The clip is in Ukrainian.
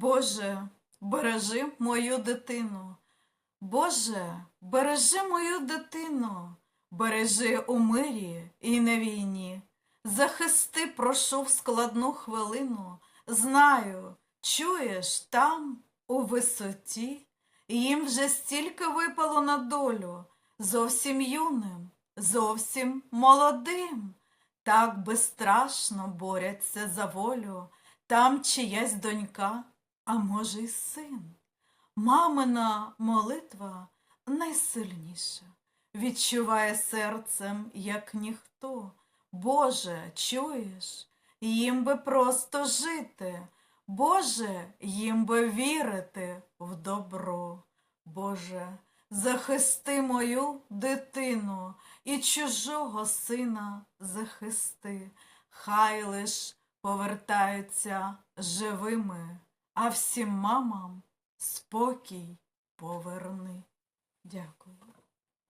Боже, бережи мою дитину. Боже, бережи мою дитину, бережи у мирі і на війні. Захисти, прошу в складну хвилину. Знаю, чуєш там, у висоті, їм вже стільки випало на долю, зовсім юним, зовсім молодим. Так безстрашно борються за волю, там чиясь донька, а може й син. Мамина молитва найсильніша, відчуває серцем, як ніхто. Боже, чуєш, їм би просто жити, Боже, їм би вірити в добро. Боже, захисти мою дитину і чужого сина захисти, хай лиш повертаються живими, а всім мамам спокій поверни. Дякую.